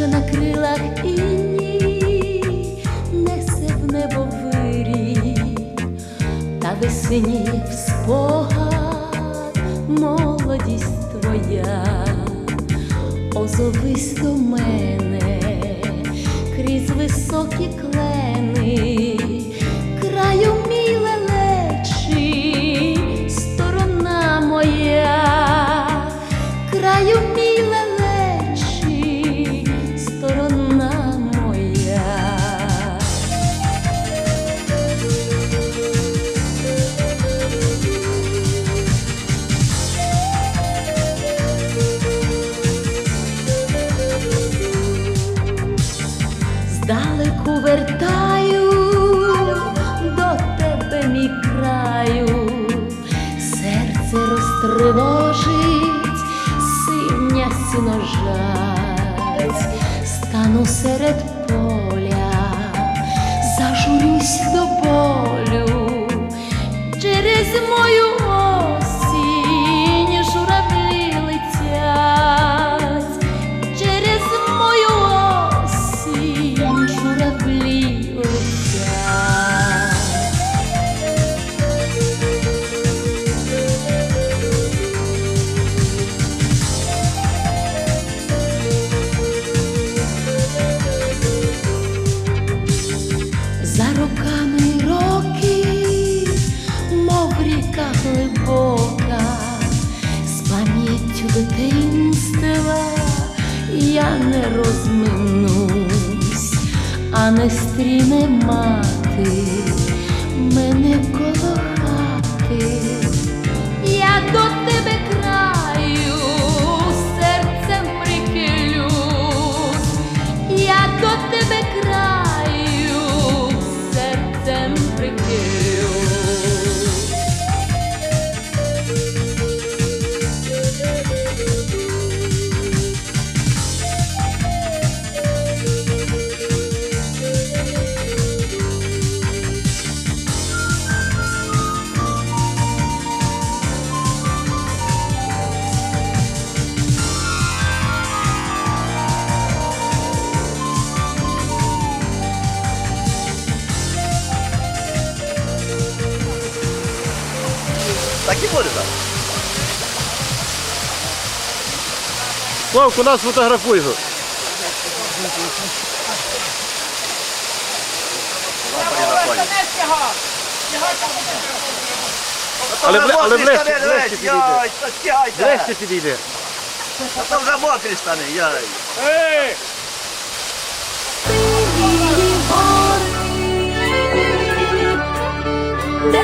що на крилах інні несе в небо вирій, та весені в спогад. Молодість твоя, озовись до мене крізь високі клени, краю Здалеку вертаю до тебе мій краю, серце розтривожить, синя сіножать, стану серед поля, зажурюсь до болю, через мою дитинства я не розминусь, а не стріне мати мене коло Так і буде так. Славку, нас фотографуй. Але бли- але ближче, штани, ближче підійди. А то вже мокрі штани, яй. Сині гори, де